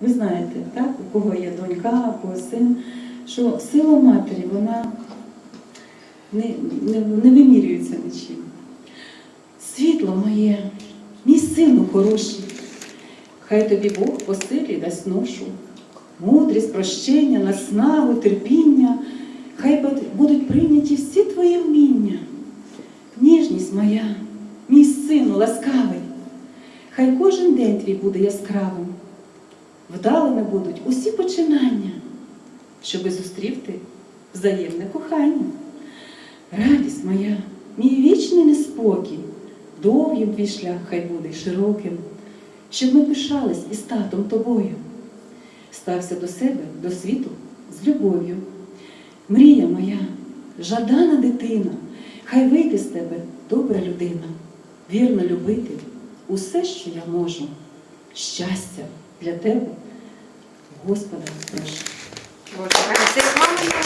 ви знаєте, так, у кого є донька, у кого син, що сила матері, вона не, не, не вимірюється нічим. Світло моє, мій сину хороший, хай тобі Бог по силі дасть ношу, мудрість, прощення, наснагу, терпіння, хай будуть прийняті всі твої вміння. Ніжність моя, мій сину ласкавий, хай кожен день твій буде яскравим. Вдалими будуть усі починання, щоби зустріти взаємне кохання. Радість моя, мій вічний неспокій, довгим твій шлях хай буде широким, щоб ми пишались із татом тобою. Стався до себе, до світу з любов'ю. Мрія моя, жадана дитина, хай вийде з тебе добра людина, вірно любити усе, що я можу. Щастя для тебе, Господа, прошу. Боже,